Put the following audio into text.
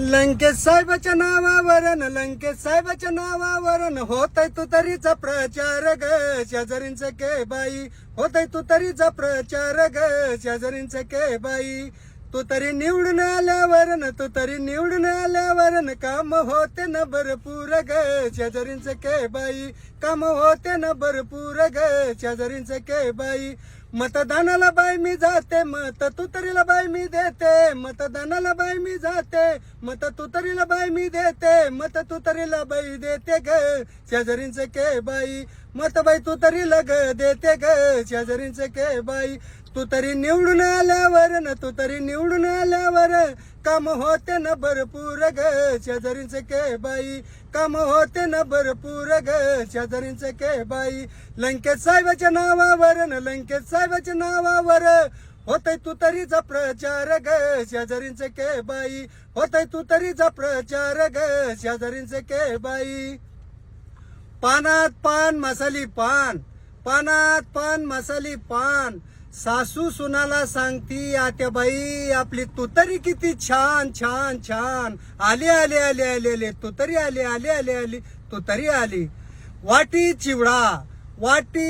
लंकेश साहेबाच्या नावावरन लंकेश साहेबाच्या नावावरन होतय तू तरीचा प्रचार ग शेजारींच के बाई. होतय तू तरीचा प्रचार ग शेजारींच के बाई. तू तरी निवडून आल्यावरन तू तरी निवडून आल्यावरन काम होते न भरपूर ग. शेजारींच के बाई काम होते न भरपूर ग. शेजारींच के बाई मतदानाला बाई मी जाते मत तुतरीला बाई मी देते. मतदानाला बाई मी जाते मत तुतरीला बाई मी देते मत तुतरीला बाई देते ग. शेजारींच के बाई मत बाई तू तरी लग देते ग शेजारींच के बाई. तू तरी निवडून आल्यावर न तू तरी निवडून आल्यावर काम होते ना भरपूर ग शेजारींच के बाई. काम होते ना भरपूर ग शेजारींच के बाई. लंकेत साहेबाच्या नावावर न लंकेत साहेबाच्या नावावर होतय तू तरीचा प्रचार ग शेजारींच के बाई. होतय तू तरीचा प्रचार ग शेजारींच के बाई. पानात पान मसाली पान. पानात पान मसाली पान. सासू सुनाला सांगती आत्याबाई आपली तुतरी किती छान छान छान. आले आले आले आले आले. तुतरी आली आले आले आली. तुतरी आली. वाटी चिवडा. वाटी